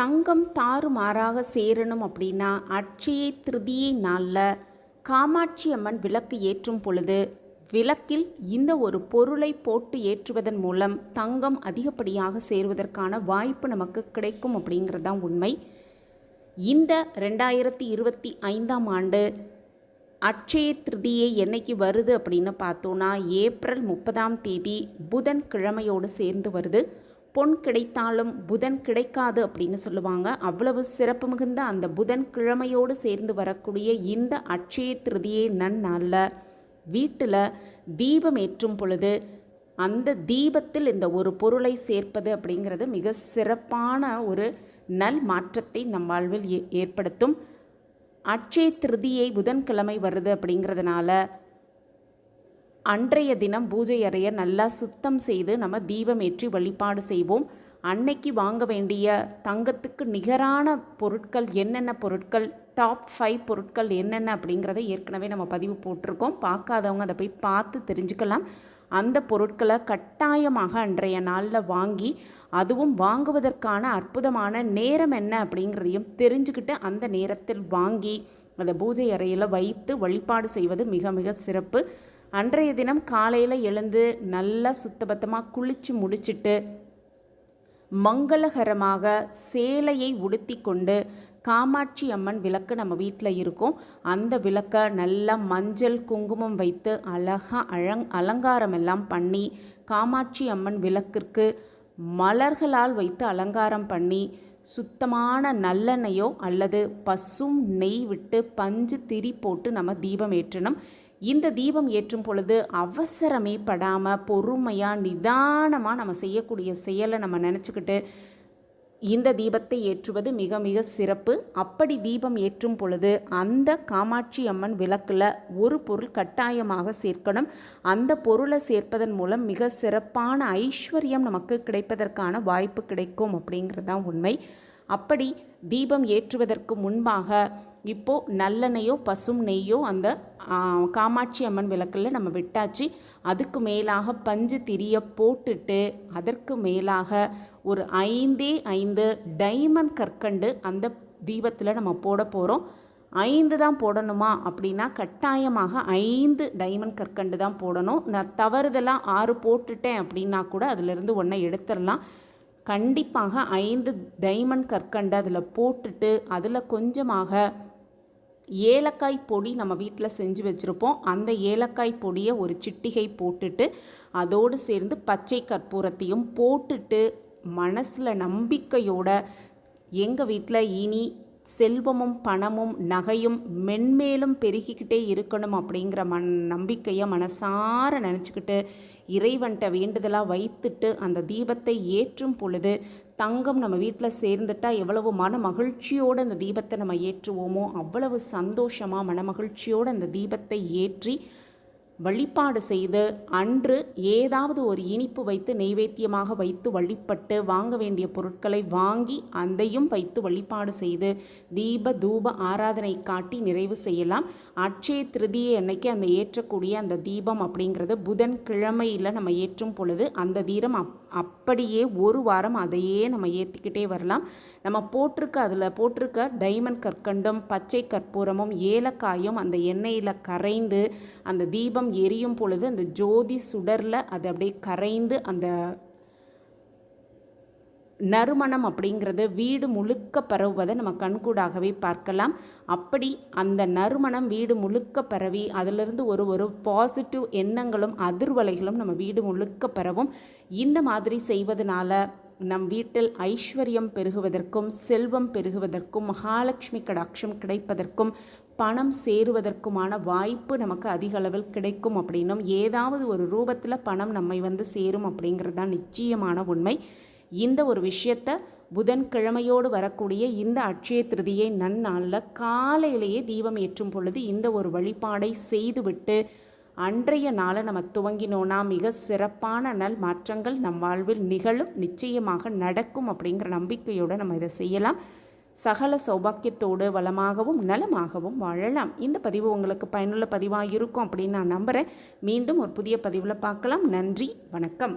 தங்கம் தாறுமாறாக சேரணும் அப்படின்னா அட்சய திருதியை நாளில் காமாட்சி அம்மன் விளக்கு ஏற்றும் பொழுது விளக்கில் இந்த ஒரு பொருளை போட்டு ஏற்றுவதன் மூலம் தங்கம் அதிகப்படியாக சேருவதற்கான வாய்ப்பு நமக்கு கிடைக்கும் அப்படிங்கிறது தான் உண்மை. இந்த ரெண்டாயிரத்தி இருபத்தி ஐந்தாம் ஆண்டு அட்சய திருதியை என்னைக்கு வருது அப்படின்னு பார்த்தோன்னா ஏப்ரல் முப்பதாம் தேதி புதன் கிழமையோடு சேர்ந்து வருது. பொன் கிடைத்தாலும் புதன் கிடைக்காது அப்படின்னு சொல்லுவாங்க. அவ்வளவு சிறப்பு மிகுந்த அந்த புதன் கிழமையோடு சேர்ந்து வரக்கூடிய இந்த அட்சய திருதியை நன்னாளில் வீட்டில் தீபம் ஏற்றும் பொழுது அந்த தீபத்தில் இந்த ஒரு பொருளை சேர்ப்பது அப்படிங்கிறது மிக சிறப்பான ஒரு நல் மாற்றத்தை நம் வாழ்வில் ஏ- ஏற்படுத்தும். அட்சய திருதியை புதன்கிழமை வருது அப்படிங்கிறதுனால அன்றைய தினம் பூஜை அறையை நல்லா சுத்தம் செய்து நம்ம தீபம் ஏற்றி வழிபாடு செய்வோம். அன்னைக்கு வாங்க வேண்டிய தங்கத்துக்கு நிகரான பொருட்கள் என்னென்ன பொருட்கள் டாப் ஃபைவ் பொருட்கள் என்னென்ன அப்படிங்கிறத ஏற்கனவே நம்ம பதிவு போட்டிருக்கோம். பார்க்காதவங்க அதை போய் பார்த்து தெரிஞ்சுக்கலாம். அந்த பொருட்களை கட்டாயமாக அன்றைய நாளில் வாங்கி அதுவும் வாங்குவதற்கான அற்புதமான நேரம் என்ன அப்படிங்கிறதையும் தெரிஞ்சுக்கிட்டு அந்த நேரத்தில் வாங்கி அதை பூஜை அறையில் வைத்து வழிபாடு செய்வது மிக மிக சிறப்பு. அன்றைய தினம் காலையில் எழுந்து நல்லா சுத்தபத்தமாக குளித்து முடிச்சிட்டு மங்களகரமாக சேலையை உடுத்தி கொண்டு காமாட்சி அம்மன் விளக்கு நம்ம வீட்டில் இருக்கும். அந்த விளக்கை நல்லா மஞ்சள் குங்குமம் வைத்து அழகாக அழங் அலங்காரம் எல்லாம் பண்ணி காமாட்சி அம்மன் விளக்கிற்கு மலர்களால் வைத்து அலங்காரம் பண்ணி சுத்தமான நல்லெண்ணெயோ அல்லது பசும் நெய் விட்டு பஞ்சு திரி போட்டு நம்ம தீபம் ஏற்றணும். இந்த தீபம் ஏற்றும் பொழுது அவசரமே படாமல் பொறுமையாக நிதானமாக நம்ம செய்யக்கூடிய செயலை நம்ம நினச்சிக்கிட்டு இந்த தீபத்தை ஏற்றுவது மிக மிக சிறப்பு. அப்படி தீபம் ஏற்றும் பொழுது அந்த காமாட்சி அம்மன் விளக்கில் ஒரு பொருள் கட்டாயமாக சேர்க்கணும். அந்த பொருளை சேர்ப்பதன் மூலம் மிக சிறப்பான ஐஸ்வர்யம் நமக்கு கிடைப்பதற்கான வாய்ப்பு கிடைக்கும் அப்படிங்கிறது தான் உண்மை. அப்படி தீபம் ஏற்றுவதற்கு முன்பாக இப்போ நல்லெண்ணெயோ பசும் நெய்யோ அந்த காமாட்சி அம்மன் விளக்கில் நம்ம விட்டாச்சு. அதுக்கு மேலாக பஞ்சு திரிய போட்டுட்டு அதற்கு மேலாக ஒரு ஐந்தே ஐந்து டைமண்ட் கற்கண்டு அந்த தீபத்தில் நம்ம போட போகிறோம் ஐந்து தான் போடணுமா அப்படின்னா கட்டாயமாக ஐந்து டைமண்ட் கற்கண்டு தான் போடணும். நான் தவறுதெல்லாம் ஆறு போட்டுட்டேன் அப்படின்னா கூட அதிலிருந்து ஒன்றை எடுத்துடலாம். கண்டிப்பாக ஐந்து டைமண்ட் கற்கண்டு அதில் போட்டுட்டு அதில் கொஞ்சமாக ஏலக்காய் பொடி நம்ம வீட்டில் செஞ்சு வச்சுருப்போம். அந்த ஏலக்காய் பொடியை ஒரு சிட்டிகை போட்டுட்டு அதோடு சேர்ந்து பச்சை கற்பூரத்தையும் போட்டுட்டு மனசில் நம்பிக்கையோட எங்கள் வீட்டில் இனி செல்வமும் பணமும் நகையும் மென்மேலும் பெருகிக்கிட்டே இருக்கணும் அப்படிங்கிற மன் நம்பிக்கையை மனசார நினச்சிக்கிட்டு இறைவன்கிட்ட வேண்டுதலாக வைத்துட்டு அந்த தீபத்தை ஏற்றும் பொழுது தங்கம் நம்ம வீட்டில் சேர்ந்துட்டா எவ்வளவு மன மகிழ்ச்சியோடு அந்த தீபத்தை நம்ம ஏற்றுவோமோ அவ்வளவு சந்தோஷமாக மன மகிழ்ச்சியோடு அந்த தீபத்தை ஏற்றி வழிபாடு செய்து அன்று ஏதாவது ஒரு இனிப்பு வைத்து நெய்வேத்தியமாக வைத்து வழிபட்டு வாங்க வேண்டிய பொருட்களை வாங்கி அதையும் வைத்து வழிபாடு செய்து தீப தூப ஆராதனை காட்டி நிறைவு செய்யலாம். அட்சய திருதியை அன்னைக்கு அந்த ஏற்றக்கூடிய அந்த தீபம் அப்படிங்கிறது புதன் கிழமையில் நம்ம ஏற்றும் பொழுது அந்த தீரம் அப் அப்படியே ஒரு வாரம் அதையே நம்ம ஏற்றிக்கிட்டே வரலாம். நம்ம போட்டிருக்க அதில் போட்டிருக்க டைமண்ட் கற்கண்டும் பச்சை கற்பூரமும் ஏலக்காயும் அந்த எண்ணெயில் கரைந்து அந்த தீபம் எரியும் பொழுது அந்த ஜோதி சுடரில் அது அப்படியே கரைந்து அந்த நறுமணம் அப்படிங்கிறது வீடு முழுக்க பரவுவதை நம்ம கண்கூடாகவே பார்க்கலாம். அப்படி அந்த நறுமணம் வீடு முழுக்க பரவி அதிலிருந்து ஒரு ஒரு பாசிட்டிவ் எண்ணங்களும் அதிர்வலைகளும் நம்ம வீடு முழுக்க பரவும். இந்த மாதிரி செய்வதனால நம் வீட்டில் ஐஸ்வர்யம் பெருகுவதற்கும் செல்வம் பெருகுவதற்கும் மகாலட்சுமி கடாட்சம் கிடைப்பதற்கும் பணம் சேருவதற்குமான வாய்ப்பு நமக்கு அதிக அளவில் கிடைக்கும் அப்படின்னும் ஏதாவது ஒரு ரூபத்தில் பணம் நம்மை வந்து சேரும் அப்படிங்கிறது தான் நிச்சயமான உண்மை. இந்த ஒரு விஷயத்த புதன்கிழமையோடு வரக்கூடிய இந்த அட்சய திருதியை நன்னாளில் காலையிலேயே தீபம் ஏற்றும் பொழுது இந்த ஒரு வழிபாடை செய்துவிட்டு அன்றைய நாளை நம்ம துவங்கினோன்னா மிக சிறப்பான நல் மாற்றங்கள் நம் வாழ்வில் நிகழும் நிச்சயமாக நடக்கும் அப்படிங்கிற நம்பிக்கையோடு நம்ம இதை செய்யலாம். சகல சௌபாக்கியத்தோடு வளமாகவும் நலமாகவும் வாழலாம். இந்த பதிவு உங்களுக்கு பயனுள்ள பதிவாக இருக்கும் அப்படின்னு நான் நம்புகிறேன் மீண்டும் ஒரு புதிய பதிவில் பார்க்கலாம். நன்றி வணக்கம்.